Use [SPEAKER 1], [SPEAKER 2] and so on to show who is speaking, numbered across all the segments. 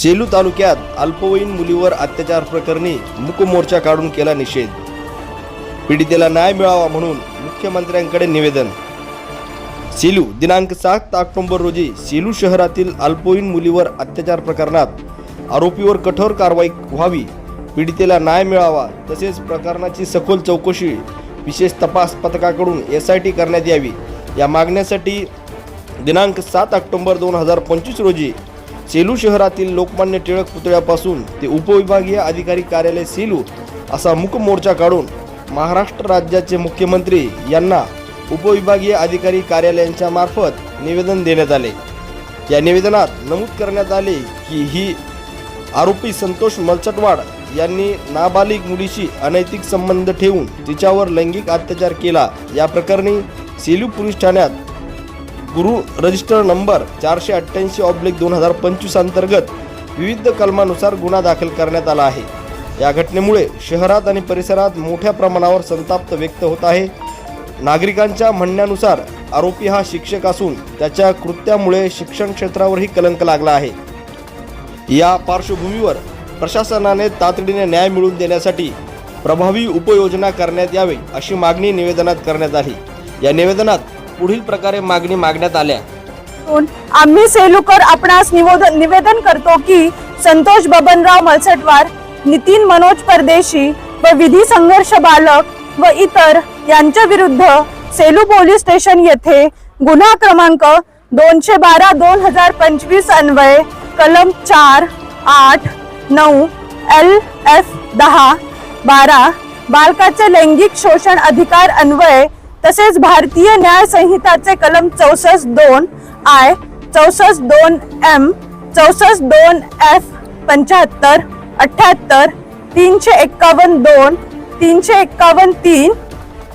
[SPEAKER 1] सेलू तालुक्यात अल्पवयीन मुलीवर अत्याचार प्रकरणी मूक मोर्चा काढून केला निषेध. पीडितेला न्याय मिळावा म्हणून मुख्यमंत्र्यांकडे निवेदन. सेलू दिनांक सात ऑक्टोंबर रोजी सेलू शहरातील अल्पवयीन मुलीवर अत्याचार प्रकरणात आरोपीवर कठोर कारवाई व्हावी पीडितेला न्याय मिळावा तसेच प्रकरणाची सखोल चौकशी विशेष तपास पथकाकडून एस आय टी करण्यात यावी. या मागण्यासाठी दिनांक सात ऑक्टोंबर दोन हजार पंचवीस रोजी सेलू शहरातील लोकमान्य टिळक पुतळ्यापासून ते उपविभागीय अधिकारी कार्यालय सेलू असा मूक मोर्चा काढून महाराष्ट्र राज्याचे मुख्यमंत्री यांना उपविभागीय अधिकारी कार्यालयांच्या मार्फत निवेदन देण्यात आले. या निवेदनात नमूद करण्यात आले की ही आरोपी संतोष मलचटवाड यांनी नाबालिग मुलीशी अनैतिक संबंध ठेवून तिच्यावर लैंगिक अत्याचार केला. या प्रकरणी सेलू पोलीस ठाण्यात गुरु रजिस्टर नंबर चारशे अठ्ठ्याऐंशी ऑब्लिक दोन हजार पंचवीस अंतर्गत विविध कलमानुसार गुन्हा दाखल करण्यात आला आहे. या घटनेमुळे शहरात आणि परिसरात मोठ्या प्रमाणावर संताप व्यक्त होत आहे. नागरिकांच्या म्हणण्यानुसार आरोपी हा शिक्षक असून त्याच्या कृत्यामुळे शिक्षण क्षेत्रावरही कलंक लागला आहे. या पार्श्वभूमीवर प्रशासनाने तातडीने न्याय मिळवून देण्यासाठी प्रभावी उपाययोजना करण्यात यावी अशी मागणी निवेदनात करण्यात आली. या निवेदनात पुढील प्रकारे मागणी मागण्यात आल्या.
[SPEAKER 2] आम्ही सेलूकर आपणास निवेदन निवेदन करतो की संतोष बबनराव मलसटवार नितीन मनोज परदेशी व विधी संघर्ष बालक व इतर यांच्या विरुद्ध सेलू पोलीस स्टेशन येथे गुन्हा क्रमांक दोनशे बारा दोन हजार पंचवीस अन्वये कलम चार आठ नऊ एल एफ दहा बारा बालकाचे लैंगिक शोषण अधिकार अन्वये तसेच भारतीय न्याय संहिताचे कलम चौसष्ट दोन आय चौसष्ट दोन एम चौसष्ट दोन एफ पंच्याहत्तर अठ्याहत्तर तीनशे एक्कावन्न दोन तीनशे एक्कावन्न तीन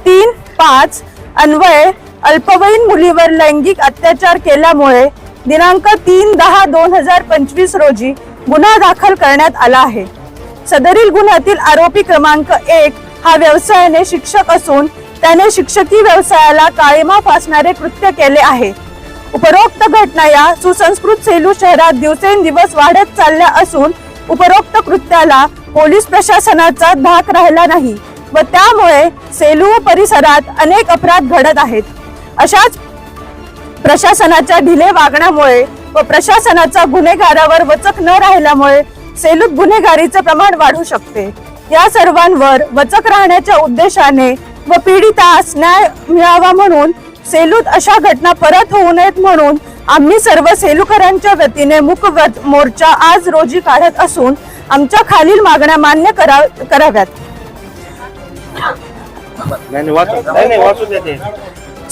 [SPEAKER 2] तीन पाच अन्वये अल्पवयीन मुलीवर लैंगिक अत्याचार केल्यामुळे दिनांक तीन दहा दोन हजार पंचवीस रोजी गुन्हा दाखल करण्यात आला आहे. सदरील गुन्ह्यातील आरोपी क्रमांक एक हा व्यवसायाने शिक्षक असून त्याने शिक्षकी व्यवसायाला काळीमा फासणारे कृत्य केले आहे. उपरोक्त घटना या सुसंस्कृत सेलू शहरात दिवसेंदिवस वाढत चालल्या असून उपरोक्त कृत्याला पोलीस प्रशासनाचा धाक राहिला नाही व त्यामुळे सेलू व परिसरात अनेक अपराध घडत आहेत. अशाच प्रशासनाच्या ढिले वागण्यामुळे व प्रशासनाचा गुन्हेगारावर वचक न राहिल्यामुळे सेलूत गुन्हेगारीचे प्रमाण वाढू शकते. या सर्वांवर वचक राहण्याच्या उद्देशाने व पीडितास न्याय मिळावा म्हणून सेलूत अशा घटना परत होऊ नयेत म्हणून आम्ही सर्व सेलूकरांच्या वतीने मुक व्रत मोर्चा आज रोजी काढत असून आमच्या खालील मागण्या मान्य करा कराव्यात.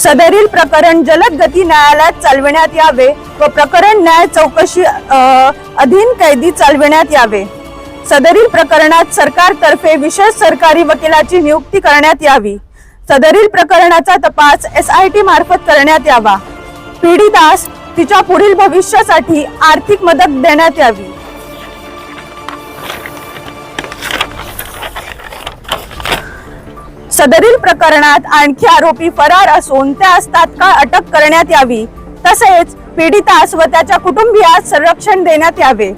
[SPEAKER 2] सदरील प्रकरण जलद गती न्यायालयात चालविण्यात यावे व प्रकरण न्याय चौकशी अधीन कैदी चालविण्यात यावे. सदरील प्रकरणात सरकारतर्फे विशेष सरकारी वकिलाची नियुक्ती करण्यात यावी. सदरील प्रकरणाचा तपास एस आय टी मार्फत करण्यात यावा. पीडितास तिच्या पुढील भविष्यासाठी आर्थिक मदत देण्यात यावी. सदरील प्रकरणात आणखी आरोपी फरार असून त्यास तात्काळ अटक करण्यात यावी. तसेच पीडितास व त्याच्या कुटुंबियास संरक्षण देण्यात यावे.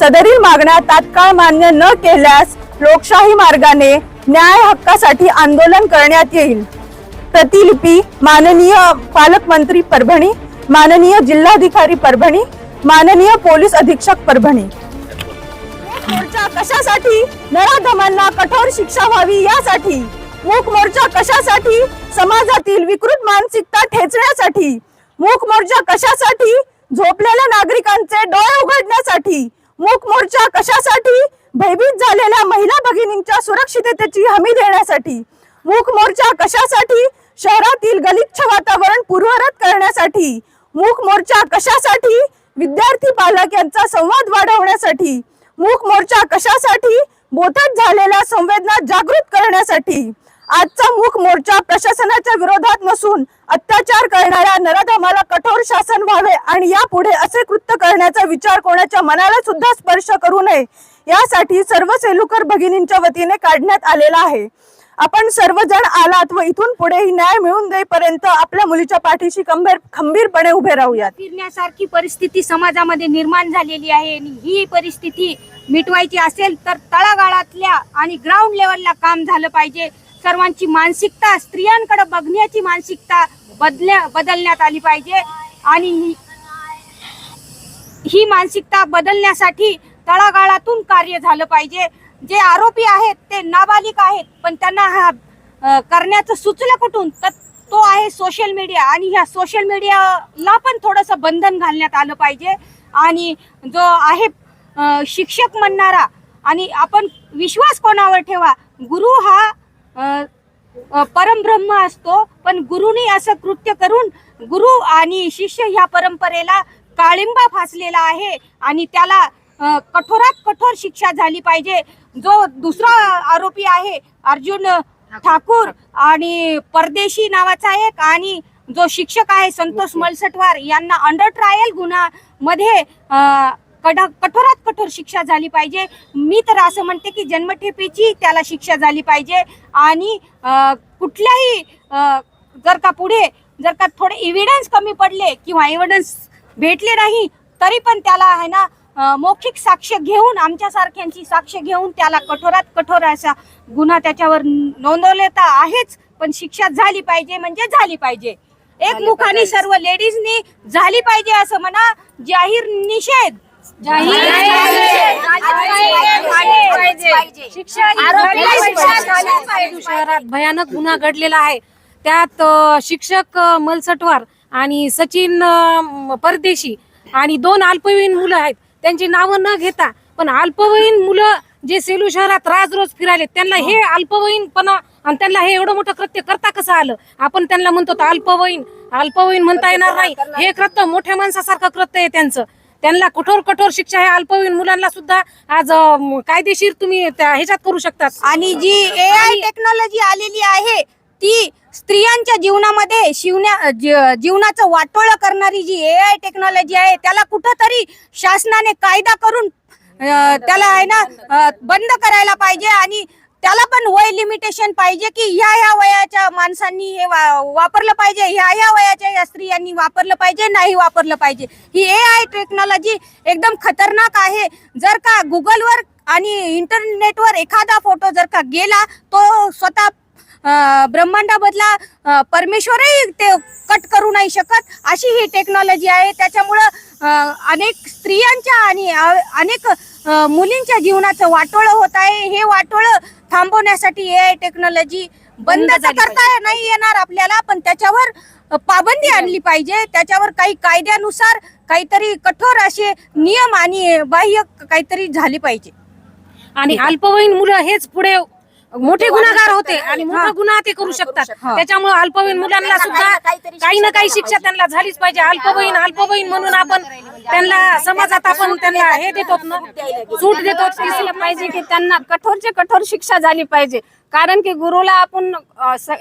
[SPEAKER 2] सदरील मागण्या तात्काळ मान्य न केल्यास लोकशाही मार्गाने न्याय हक्कासाठी आंदोलन करण्यात येईल. प्रतिलिपी माननीय पालकमंत्री परभणी माननीय जिल्हाधिकारी परभणी माननीय पोलीस अधीक्षक परभणी. मोर्चा कशासाठी? नराधमांना कठोर शिक्षा व्हावी यासाठी. मूक मोर्चा कशासाठी? समाजातील विकृत मानसिकता ठेचण्यासाठी. मूक मोर्चा कशासाठी? झोपलेल्या नागरिकांचे डोळे उघडण्यासाठी. मूक मोर्चा कशासाठी? भयभीत झालेल्या महिला भगिनींच्या सुरक्षिततेची हमी देण्यासाठी. मूक मोर्चा कशासाठी? शहरातील गलिच्छ वातावरण पूर्वरत करण्यासाठी. मूक मोर्चा कशासाठी? विद्यार्थी पालक यांचा संवाद वाढवण्यासाठी. मूक मोर्चा कशासाठी? बोथट झालेल्या संवेदना जागृत करण्यासाठी. आजचा मूक मोर्चा प्रशासनाच्या विरोधात नसून अत्याचार करणाऱ्या नराधमाला कठोर शासन व्हावे आणि यापुढे असे कृत्य करण्याचा विचार कोणाच्या मनाला सुद्धा स्पर्श करू नये यासाठी सर्व सेलुकर भगिनींच्या वतीने काढण्यात आलेला आहे. आपण सर्वजण आलात व इथून पुढेही न्याय मिळून देईपर्यंत आपल्या मुलीच्या पाठीशी खंबीर खंबीरपणे उभे राहूयात.
[SPEAKER 3] फिरण्यासारखी परिस्थिती समाजामध्ये निर्माण झालेली आहे आणि ही परिस्थिती मिटवायची असेल तर तळागाळातल्या आणि ग्राउंड लेवलला काम झालं पाहिजे. सर्वांची मानसिकता स्त्रियांकडे बघण्याची मानसिकता बदल्या बदलण्यात आली पाहिजे. आणि ही- ही मानसिकता बदलण्यासाठी तळागाळातून कार्य झालं पाहिजे. जे आरोपी आहेत ते नाबालिक आहेत पण त्यांना हा करण्याचं सुचलं कुठून? तर तो आहे सोशल मीडिया आणि ह्या सोशल मीडियाला पण थोडंसं बंधन घालण्यात आलं पाहिजे. आणि जो आहे शिक्षक म्हणणारा आणि आपण विश्वास कोणावर ठेवा? गुरु हा परमब्रह्म असतो पण गुरुनी असं कृत्य करून गुरु आणि शिष्य ह्या परंपरेला काळिंबा फासलेला आहे आणि त्याला कठोरात कठोर शिक्षा झाली पाहिजे. जो दुसरा आरोपी आहे अर्जुन ठाकूर आणि परदेशी नावाचा एक आणि जो शिक्षक आहे संतोष मलसटवार यांना अंडर ट्रायल गुन्हा मध्ये कड- कठोरात कठोर शिक्षा झाली पाहिजे. मी तर असं म्हणते की जन्मठेपेची त्याला शिक्षा झाली पाहिजे. आणि कुठल्याही जर का पुढे जर का थोडे इव्हिडन्स कमी पडले किंवा एव्हिडन्स भेटले नाही तरी पण त्याला आहे ना मौखिक साक्ष घेऊन आमच्यासारख्यांची साक्ष घेऊन त्याला कठोरात कठोर असा गुन्हा त्याच्यावर नोंदवलेता आहेच. पण शिक्षा झाली पाहिजे म्हणजे झाली पाहिजे. एक मुखाने सर्व लेडीजनी झाली पाहिजे असं म्हणा जाहीर निषेध.
[SPEAKER 4] शहरात भयानक गुन्हा घडलेला आहे. त्यात शिक्षक मलसटवार आणि सचिन परदेशी आणि दोन अल्पवयीन मुलं आहेत. त्यांची नावं न घेता पण अल्पवयीन मुलं जे सेलू शहरात राज रोज फिरायले त्यांना हे अल्पवयीनपणा आणि त्यांना हे एवढं मोठं कृत्य करता कसं आलं? आपण त्यांना म्हणतो अल्पवयीन अल्पवयीन म्हणता येणार नाही. हे कृत्य मोठ्या माणसासारखं कृत्य आहे त्यांचं. त्यांना कठोर कठोर शिक्षा ह्या अल्पवयीन मुलांना सुद्धा आज अ, कायदेशीर तुम्ही त्या ह्याच्यात करू शकतात.
[SPEAKER 3] आणि जी ए आय टेक्नॉलॉजी आलेली आहे ती स्त्रियांच्या जीवनामध्ये शिवण्या जी- जीवनाचं वाटोळं करणारी जी ए आय टेक्नॉलॉजी आहे त्याला कुठंतरी शासनाने कायदा करून अं, त्याला आहे ना अं, बंद करायला पाहिजे आणि त्याला पण वय लिमिटेशन पाहिजे की ह्या ह्या वयाच्या माणसांनी हे वा- वापरलं पाहिजे ह्या ह्या वयाच्या या स्त्रियांनी वापरलं पाहिजे नाही वापरलं पाहिजे. ही ए आय टेक्नॉलॉजी एकदम खतरनाक आहे. जर का गुगलवर आणि इंटरनेटवर एखादा फोटो जर का गेला तो स्वतः अं, परमेश्वरही ते कट करू नाही शकत अशी ही टेक्नॉलॉजी आहे. त्याच्यामुळं अनेक स्त्रियांच्या आणि अनेक मुलींच्या जीवनाचं वाटोळं होत आहे. हे वाटोळं थांबवण्यासाठी ए आय टेक्नॉलॉजी बंद करता नाही येणार आपल्याला. पण त्याच्यावर पाबंदी आणली पाहिजे. त्याच्यावर काही कायद्यानुसार काहीतरी कठोर असे नियम आणि बाह्य काहीतरी झाली पाहिजे.
[SPEAKER 4] आणि अल्पवयीन मुलं हेच पुढे मोठे गुन्हेगार होते आणि मोठा गुन्हा ते करू शकतात. त्याच्यामुळे अल्पवयीन मुलांना सुद्धा काही ना काही शिक्षा त्यांना झालीच पाहिजे. अल्पवयीन अल्पवयीन म्हणून आपण त्यांना समाजात आपण त्यांना हे देतो ना सूट देतो
[SPEAKER 5] पाहिजे की त्यांना कठोरचे कठोर शिक्षा झाली पाहिजे. कारण की गुरुला आपण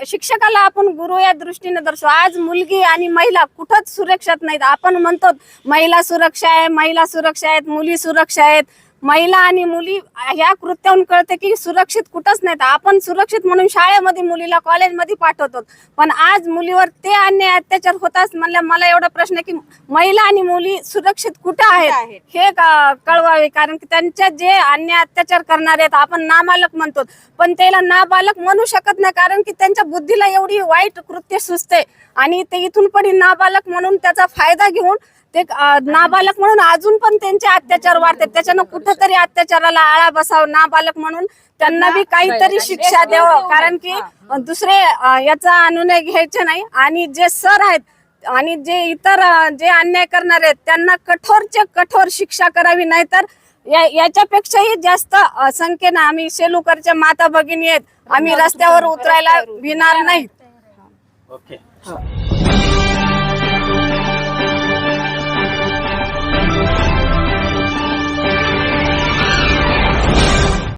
[SPEAKER 5] शिक्षकाला आपण गुरु या दृष्टीने दर्शवू आज मुलगी आणि महिला कुठंच सुरक्षित नाहीत. आपण म्हणतो महिला सुरक्षा आहे महिला सुरक्षा आहेत मुली सुरक्षा आहेत. महिला आणि मुली ह्या कृत्याहून कळते की सुरक्षित कुठंच नाहीत. आपण सुरक्षित म्हणून शाळेमध्ये मुलीला कॉलेजमध्ये पाठवतो. पण आज मुलीवर ते अन्याय अत्याचार होताच म्हणल्या मला एवढा प्रश्न की महिला आणि मुली सुरक्षित कुठे आहेत? हे कळवावे? कारण की त्यांच्या जे अन्याय अत्याचार करणारे आहेत आपण नाबालक म्हणतो. पण त्याला नाबालक म्हणू शकत नाही कारण की त्यांच्या बुद्धीला एवढी वाईट कृत्य सुचते. आणि ते इथून पुढे नाबालक म्हणून त्याचा फायदा घेऊन ते नाबालक म्हणून अजून पण त्यांचे अत्याचार वाढतात. त्याच्यानं कुठंतरी अत्याचाराला आळा बसावं नाबालक म्हणून. त्यांना बी काहीतरी शिक्षा द्यावं. कारण की दुसरे याचा अनुनय घ्यायचे नाही. आणि जे सर आहेत आणि जे इतर जे अन्याय करणारे आहेत त्यांना कठोरचे कठोर शिक्षा करावी. नाहीतर या- याच्यापेक्षाही जास्त संख्येनं आम्ही शेलूकरच्या माता भगिनी आहेत. आम्ही रस्त्यावर उतरायला भिणार नाही.
[SPEAKER 6] ओके.